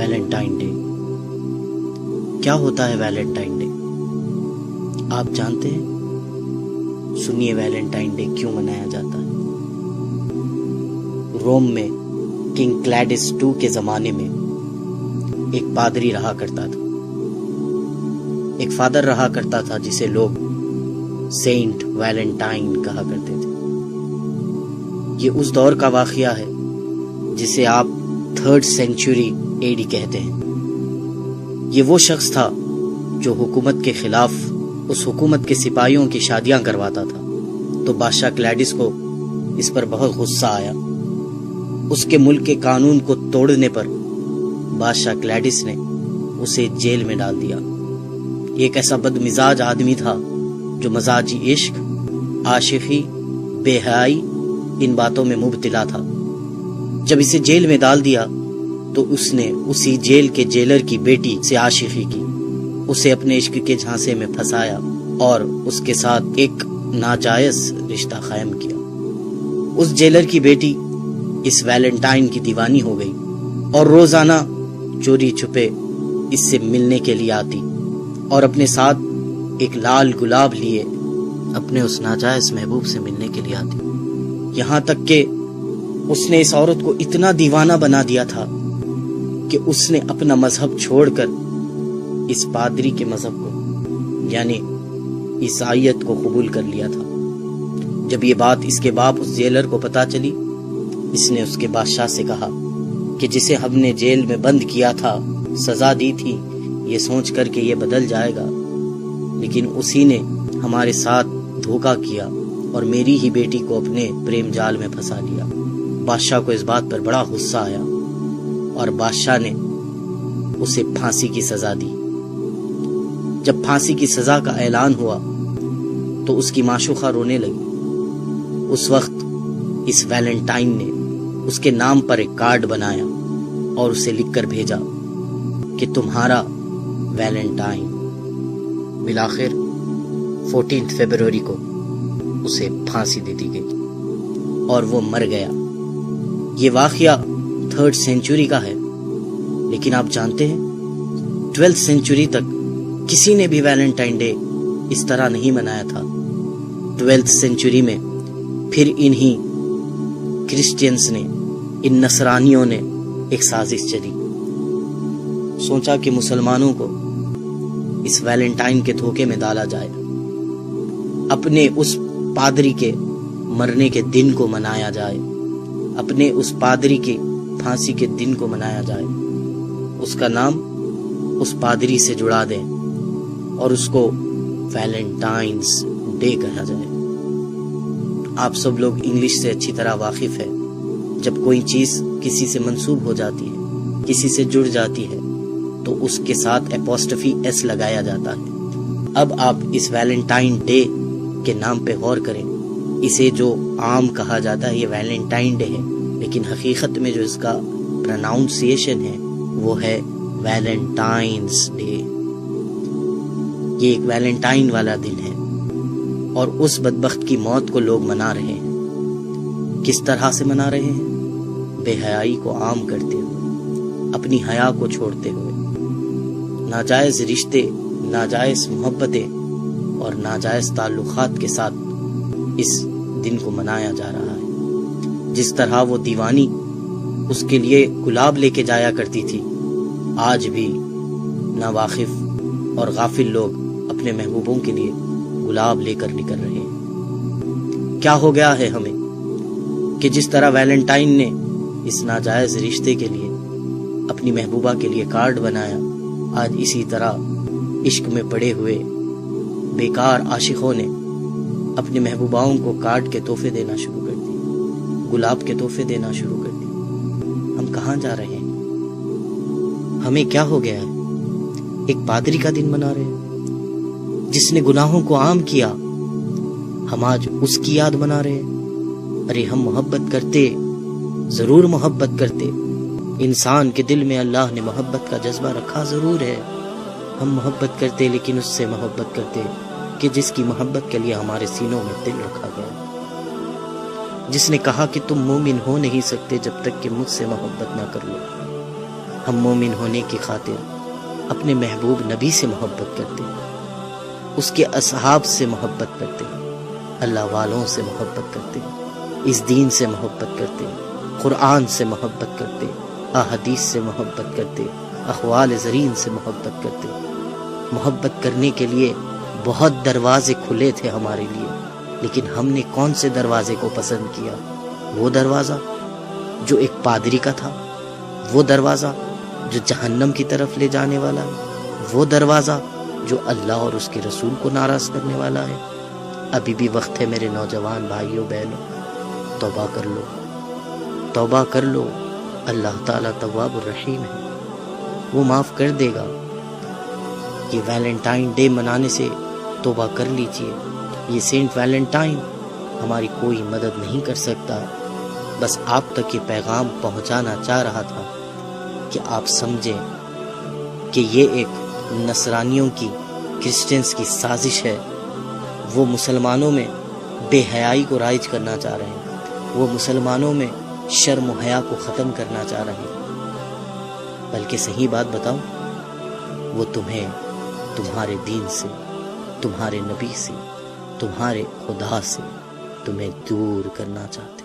Valentine day. क्या होता है वैलेंटाइन डे? आप जानते हैं? सुनिए वैलेंटाइन डे क्यों मनाया जाता है। रोम में किंग क्लैडिस टू के जमाने में एक पादरी रहा करता था। एक फादर रहा करता था जिसे लोग सेंट वैलेंटाइन कहा करते थे। ये उस दौर का वाकया है जिसे आप थर्ड सेंचुरी एडी कहते हैं। ये वो शख्स था जो हुकूमत के खिलाफ उस हुकूमत के सिपाहियों की शादियाँ करवाता था। तो बादशाह क्लैडिस को इस पर बहुत गुस्सा आया। उसके मुल्क के कानून को तोड़ने पर बादशाह क्लैडिस ने उसे जेल में डाल दिया। एक ऐसा बदमिजाज आदमी था जो मजाजी इश्क, आशिफी, बेहयाई इन बातों में मुबतला था। जब इसे जेल में डाल दिया तो उसने उसी जेल के जेलर की बेटी से आशिफी की। उसे अपने इश्क के झांसे में फंसाया और उसके साथ एक नाजायज रिश्ता कायम किया। उस जेलर की बेटी इस वैलेंटाइन की दीवानी हो गई और रोज़ाना चोरी छुपे इससे मिलने के लिए आती और अपने साथ एक लाल गुलाब लिए अपने उस नाजायज महबूब से मिलने के लिए आती। यहाँ तक के उसने इस औरत को इतना दीवाना बना दिया था कि उसने अपना मज़हब छोड़कर इस पादरी के मज़हब को, यानी ईसाइत को कबूल कर लिया था। जब ये बात इसके बाप उस जेलर को पता चली, इसने उसके बादशाह से कहा कि जिसे हमने जेल में बंद किया था, सजा दी थी, ये सोच कर के ये बदल जाएगा। लेकिन उसी ने हमारे साथ धोखा किया और मेरी ही बेटी को अपने प्रेम जाल में फंसा लिया। बादशाह को इस बात पर बड़ा गुस्सा आया। और बादशाह ने उसे फांसी की सजा दी। जब फांसी की सजा का ऐलान हुआ तो उसकी माशुखा रोने लगी। उस वक्त इस वैलेंटाइन ने उसके नाम पर एक कार्ड बनाया और उसे लिखकर भेजा कि तुम्हारा वैलेंटाइन बिलाखिर 14 फरवरी को उसे फांसी दे दी गई और वो मर गया। ये वाकया थर्ड सेंचुरी का है। लेकिन आप जानते हैं, ट्वेल्थ सेंचुरी तक किसी ने भी वैलेंटाइन डे इस तरह नहीं मनाया था। ट्वेल्थ सेंचुरी में फिर इन्हीं क्रिश्चियंस ने, इन नसरानियों ने एक साजिश चली। सोचा कि मुसलमानों को इस वैलेंटाइन के धोखे में डाला जाए। अपने उस पादरी के मरने के दिन को मनाया जाए। अपने उस पादरी के फांसी के दिन को मनाया जाए। उसका नाम उस पादरी से जुड़ा दें और उसको वैलेंटाइंस डे कहा जाए। आप सब लोग इंग्लिश से अच्छी तरह वाकिफ है। जब कोई चीज़ किसी से मंसूब हो जाती है, किसी से जुड़ जाती है तो उसके साथ एपोस्टफी एस लगाया जाता है। अब आप इस वैलेंटाइन डे के नाम पे गौर करें। इसे जो आम कहा जाता है, ये वैलेंटाइन डे है। लेकिन हकीकत में जो इसका प्रोनाउंसिएशन है, वो है वैलेंटाइंस डे ये एक वैलेंटाइन वाला दिन है और उस बदबख्त की मौत को लोग मना रहे हैं। किस तरह से मना रहे हैं? बेहयाई को आम करते हुए, अपनी हया को छोड़ते हुए। नाजायज रिश्ते, नाजायज मोहब्बतें और नाजायज ताल्लुकात के साथ इस दिन को मनाया जा रहा है। जिस तरह वो दीवानी उसके लिए गुलाब लेके जाया करती थी, आज भी नावाकिफ और गाफिल लोग अपने महबूबों के लिए गुलाब लेकर निकल रहे हैं। क्या हो गया है हमें कि जिस तरह वैलेंटाइन ने इस नाजायज रिश्ते के लिए अपनी महबूबा के लिए कार्ड बनाया, आज इसी तरह इश्क में पड़े हुए बेकार आशिकों ने अपनी महबूबाओं को कार्ड के तोहफे देना शुरू गुलाब के तोहफे देना शुरू कर दिए। हम कहाँ जा रहे हैं? हमें क्या हो गया है? एक पादरी का दिन मना रहे हैं। जिसने गुनाहों को आम किया, हम आज उसकी याद मना रहे हैं। अरे हम मोहब्बत करते, ज़रूर मोहब्बत करते। इंसान के दिल में अल्लाह ने मोहब्बत का जज्बा रखा ज़रूर है। हम मोहब्बत करते, लेकिन उससे मोहब्बत करते कि जिसकी मोहब्बत के लिए हमारे सीनों में दिल रखा गया। जिसने कहा कि तुम मोमिन हो नहीं सकते जब तक कि मुझसे मोहब्बत ना कर लो। हम मोमिन होने की खातिर अपने महबूब नबी से मोहब्बत करते उसके असहाब से मोहब्बत करते अल्लाह वालों से मोहब्बत करते इस दीन से मोहब्बत करते कुरान से मोहब्बत करते अहदीस से मोहब्बत करते अखवाल ज़रीन से मोहब्बत करते मोहब्बत करने के लिए बहुत दरवाजे खुले थे हमारे लिए। लेकिन हमने कौन से दरवाजे को पसंद किया? वो दरवाज़ा, जो एक पादरी का था। वो दरवाज़ा, जो जहन्नम की तरफ़ ले जाने वाला है। वो दरवाज़ा, जो अल्लाह और उसके रसूल को नाराज़ करने वाला है। अभी भी वक्त है मेरे नौजवान भाइयों, बहनों। तोबा कर लो। तोबा कर लो। अल्लाह ताला तवाब रहीम है। वो माफ़ कर देगा ये वैलेंटाइन डे मनाने से तोबा कर लीजिए। ये सेंट वैलेंटाइन हमारी कोई मदद नहीं कर सकता। बस आप तक ये पैगाम पहुंचाना चाह रहा था कि आप समझें कि ये एक नसरानियों की, क्रिश्चियंस की साजिश है। वो मुसलमानों में बेहयाई को राइज करना चाह रहे हैं। वो मुसलमानों में शर्म हया को ख़त्म करना चाह रहे हैं। बल्कि सही बात बताऊँ, वो तुम्हें, तुम्हारे दीन से, तुम्हारे नबी से तुम्हारे खुदा से तुम्हें दूर करना चाहते